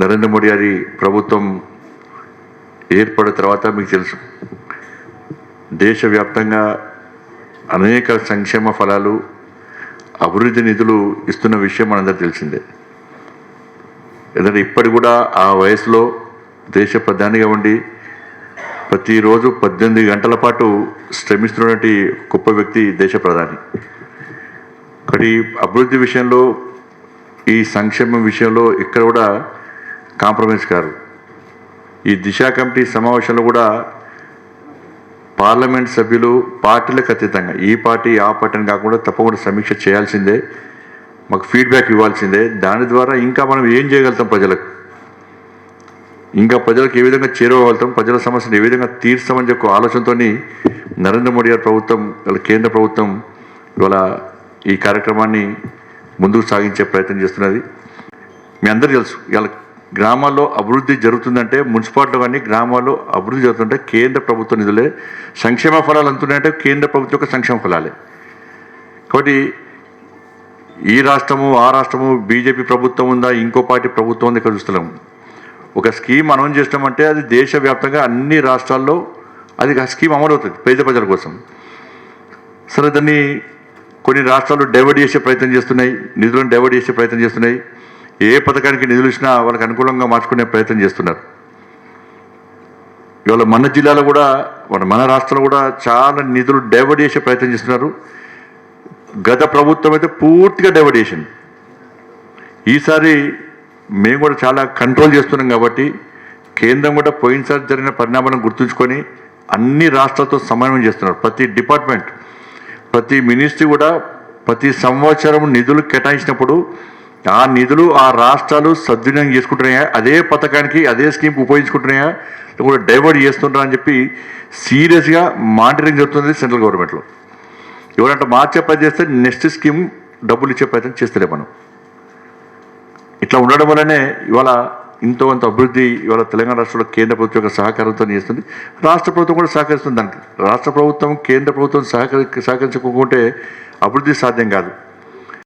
నరేంద్ర మోడీ గారి ప్రభుత్వం ఏర్పడిన తర్వాత మీకు తెలుసు. దేశవ్యాప్తంగా అనేక సంక్షేమ ఫలాలు అభివృద్ధి నిధులు ఇస్తున్న విషయం మనందరూ తెలిసిందే. ఎందుకంటే ఇప్పటి కూడా ఆ వయసులో దేశ ప్రధానిగా ఉండి ప్రతిరోజు పద్దెనిమిది గంటల పాటు శ్రమిస్తున్నటువంటి గొప్ప వ్యక్తి దేశ ప్రధాని. ఒకటి అభివృద్ధి విషయంలో ఈ సంక్షేమం విషయంలో ఇక్కడ కూడా కాంప్రమైజ్ కారు ఈ దిశ కమిటీ సమావేశంలో కూడా పార్లమెంట్ సభ్యులు పార్టీలకు అతీతంగా ఈ పార్టీ ఆ పార్టీని కాకుండా తప్పకుండా సమీక్ష చేయాల్సిందే మాకు ఫీడ్బ్యాక్ ఇవ్వాల్సిందే. దాని ద్వారా ఇంకా మనం ఏం చేయగలుగుతాం ప్రజలకు? ఇంకా ప్రజలకు ఏ విధంగా చేరువగలుగుతాం? ప్రజల సమస్యను ఏ విధంగా తీర్చామని చెప్పి ఆలోచనతో నరేంద్ర మోడీ గారి ప్రభుత్వం కేంద్ర ప్రభుత్వం ఇవాళ ఈ కార్యక్రమాన్ని ముందుకు సాగించే ప్రయత్నం చేస్తున్నది. మీ అందరూ తెలుసు ఇవాళ గ్రామాల్లో అభివృద్ధి జరుగుతుందంటే మున్సిపాలిటీలో కానీ గ్రామాల్లో అభివృద్ధి జరుగుతుంటే కేంద్ర ప్రభుత్వ నిధులే. సంక్షేమ ఫలాలు అంటున్నాయంటే కేంద్ర ప్రభుత్వం యొక్క సంక్షేమ ఫలాలే. కాబట్టి ఈ రాష్ట్రము ఆ రాష్ట్రము బీజేపీ ప్రభుత్వం ఉందా ఇంకో పార్టీ ప్రభుత్వం ఉందా ఇక్కడ చూస్తున్నాం. ఒక స్కీమ్ అనౌన్స్ చేసినామంటే అది దేశవ్యాప్తంగా అన్ని రాష్ట్రాల్లో అది ఆ స్కీమ్ అమలవుతుంది పేద ప్రజల కోసం. సరే దాన్ని కొన్ని రాష్ట్రాలు డైవర్ట్ చేసే ప్రయత్నం చేస్తున్నాయి నిధులను డైవర్ట్ చేసే ప్రయత్నం చేస్తున్నాయి. ఏ పథకానికి నిధులు ఇచ్చినా వాళ్ళకి అనుకూలంగా మార్చుకునే ప్రయత్నం చేస్తున్నారు. ఇవాళ మన జిల్లాలో కూడా మన మన రాష్ట్రంలో కూడా చాలా నిధులు డైవర్ట్ చేసే ప్రయత్నం చేస్తున్నారు. గత ప్రభుత్వం అయితే పూర్తిగా డైవర్ట్ చేసింది. ఈసారి మేము కూడా చాలా కంట్రోల్ చేస్తున్నాం కాబట్టి కేంద్రం కూడా పోయినసారి జరిగిన పరిణామాలను గుర్తుంచుకొని అన్ని రాష్ట్రాలతో సమన్వయం చేస్తున్నారు. ప్రతి డిపార్ట్మెంట్ ప్రతి మినిస్ట్రీ కూడా ప్రతి సంవత్సరం నిధులు కేటాయించినప్పుడు ఆ నిధులు ఆ రాష్ట్రాలు సద్వినియోగం చేసుకుంటున్నాయా? అదే పథకానికి అదే స్కీమ్కి ఉపయోగించుకుంటున్నాయా? కూడా డైవర్ట్ చేస్తుంటారా అని చెప్పి సీరియస్గా మానిటరింగ్ జరుగుతుంది సెంట్రల్ గవర్నమెంట్లో ఎవరంటే మార్చే పని చేస్తే నెక్స్ట్ స్కీమ్ డబ్బులు ఇచ్చే ప్రయత్నం చేస్తలే మనం. ఇట్లా ఉండడం వల్లనే ఇవాళ ఇంతో కొంత అభివృద్ధి ఇవాళ తెలంగాణ రాష్ట్రంలో కేంద్ర ప్రభుత్వం యొక్క సహకారంతో చేస్తుంది. రాష్ట్ర ప్రభుత్వం కూడా సహకరిస్తుంది దానికి. రాష్ట్ర ప్రభుత్వం కేంద్ర ప్రభుత్వం సహకరి సహకరించుకుంటే అభివృద్ధి సాధ్యం కాదు.